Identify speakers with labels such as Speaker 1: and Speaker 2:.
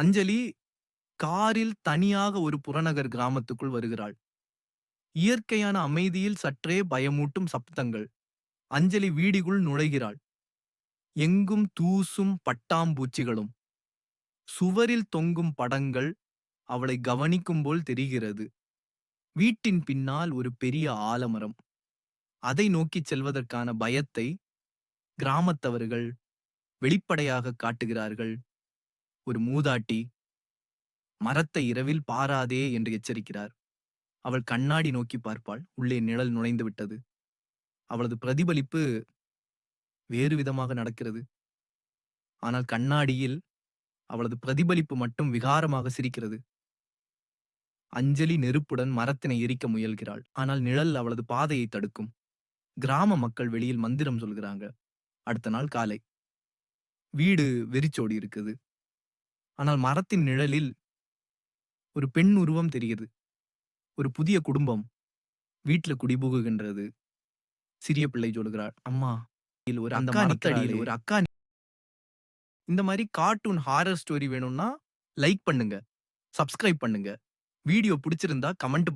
Speaker 1: அஞ்சலி காரில் தனியாக ஒரு புறநகர் கிராமத்துக்குள் வருகிறாள். இயற்கையான அமைதியில் சற்றே பயமூட்டும் சப்தங்கள். அஞ்சலி வீடிக்குள் நுழைகிறாள். எங்கும் தூசும் பட்டாம்பூச்சிகளும். சுவரில் தொங்கும் படங்கள் அவளை கவனிக்கும் போல் தெரிகிறது. வீட்டின் பின்னால் ஒரு பெரிய ஆலமரம். அதை நோக்கிச் செல்வதற்கான பயத்தை கிராமத்தவர்கள் வெளிப்படையாக காட்டுகிறார்கள். ஒரு மூதாட்டி மரத்தை இரவில் பாராதே என்று எச்சரிக்கிறார். அவள் கண்ணாடி நோக்கி பார்ப்பாள். உள்ளே நிழல் நுழைந்து விட்டது. அவளது பிரதிபலிப்பு வேறு விதமாக நடக்கிறது. ஆனால் கண்ணாடியில் அவளது பிரதிபலிப்பு மட்டும் விகாரமாக சிரிக்கிறது. அஞ்சலி நெருப்புடன் மரத்தினை எரிக்க முயல்கிறாள். ஆனால் நிழல் அவளது பாதையை தடுக்கும். கிராம மக்கள் வெளியில் மந்திரம் சொல்கிறாங்க. அடுத்த நாள் காலை. வீடு வெறிச்சோடி இருக்குது. ஆனால் மரத்தின் நிழலில் ஒரு பெண் உருவம் தெரிகிறது. ஒரு புதிய குடும்பம் வீட்ல குடிபுகுகின்றது. சிறிய பிள்ளை சொல்கிறாள், "அம்மா, ஒரு
Speaker 2: அந்த மரத்தடியில்
Speaker 1: நிக்கிறாளே." ஒரு அக்கா இந்த மாதிரி கார்ட்டூன் ஹாரர் ஸ்டோரி வேணும்னா லைக் பண்ணுங்க, சப்ஸ்கிரைப் பண்ணுங்க. வீடியோ பிடிச்சிருந்தா கமெண்ட்